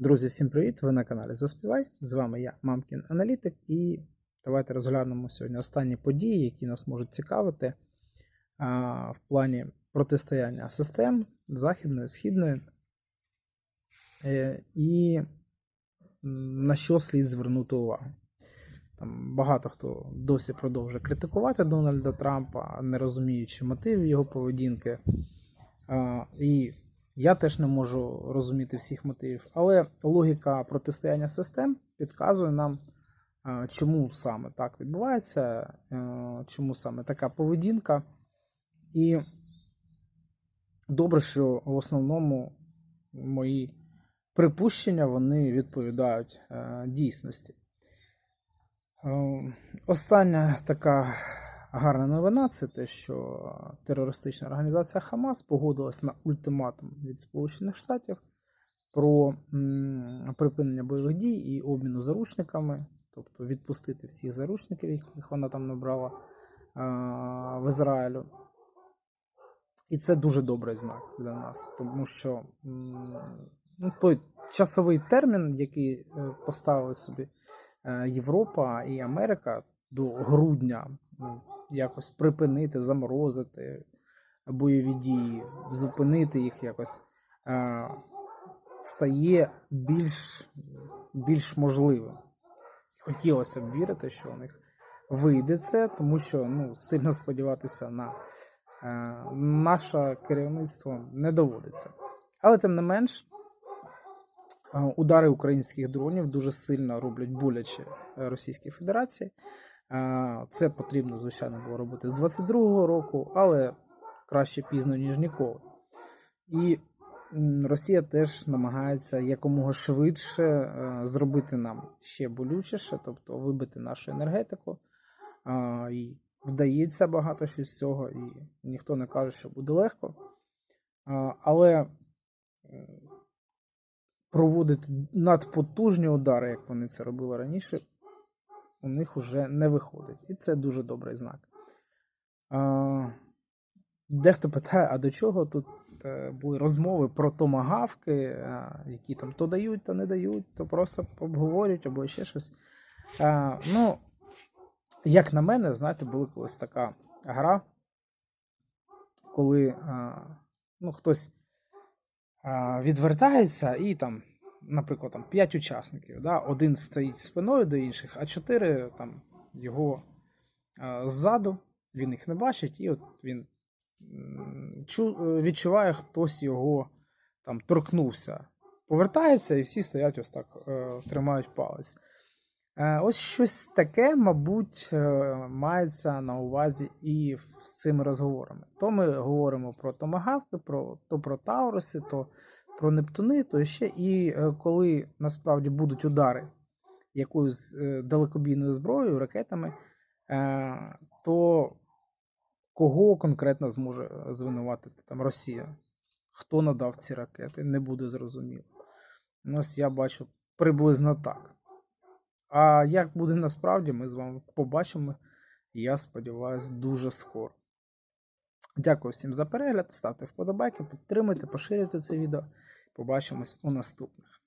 Друзі, всім привіт! Ви на каналі Заспівай. З вами я, Мамкін Аналітик, і давайте розглянемо сьогодні останні події, які нас можуть цікавити а, в плані протистояння систем західної, східної, е, і на що слід звернути увагу. Там багато хто досі продовжує критикувати Дональда Трампа, не розуміючи мотивів його поведінки. А, І я теж не можу розуміти всіх мотивів, але логіка протистояння систем підказує нам, чому саме так відбувається, е, чому саме така поведінка. І добре, що в основному мої припущення вони відповідають е, дійсності. Е, Остання така гарна новина це те, що терористична організація Хамас погодилась на ультиматум від Сполучених Штатів про припинення бойових дій і обміну заручниками, тобто відпустити всіх заручників, яких вона там набрала в Ізраїлю. І це дуже добрий знак для нас, тому що ну, той часовий термін, який е, поставили собі е, Європа і Америка до грудня, ну, якось припинити, заморозити бойові дії, зупинити їх якось, е, стає більш, більш можливим. Хотілося б вірити, що у них вийде це, тому що ну, сильно сподіватися на е, наше керівництво не доводиться. Але тим не менш, удари українських дронів дуже сильно роблять боляче Російській Федерації. Це потрібно, звичайно, було робити з 22-го року, але краще пізно, ніж ніколи. І Росія теж намагається якомога швидше е, зробити нам ще болючіше, тобто вибити нашу енергетику. І вдається багато що з цього, і ніхто не каже, що буде легко. Але проводити надпотужні удари, як вони це робили раніше, у них вже не виходить. І це дуже добрий знак. Дехто питає, а до чого тут е, були розмови про томагавки, е, які там то дають, то не дають, то просто обговорюють або ще щось. Е, Ну, як на мене, знаєте, була колись така гра, коли ну, хтось відвертається і там, наприклад, там 5 учасників, да, один стоїть спиною до інших, а 4 там його е, ззаду, він їх не бачить, і от він е, відчуває, хтось його там торкнувся. Повертається, і всі стоять ось так, е, тримають палець. Ось щось таке, мабуть, мається на увазі і з цими розговорами. То ми говоримо про томагавки, про, то про Тауруси, то про Нептуни, то ще. І е, коли насправді будуть удари якоюсь е, далекобійною зброєю, ракетами, е, то кого конкретно зможе звинуватити там Росія? Хто надав ці ракети, не буде зрозуміло. Ось я бачу приблизно так. А як буде насправді, ми з вами побачимо, я сподіваюся, дуже скоро. Дякую всім за перегляд. Ставте вподобайки, підтримуйте, поширюйте це відео. Побачимось у наступних.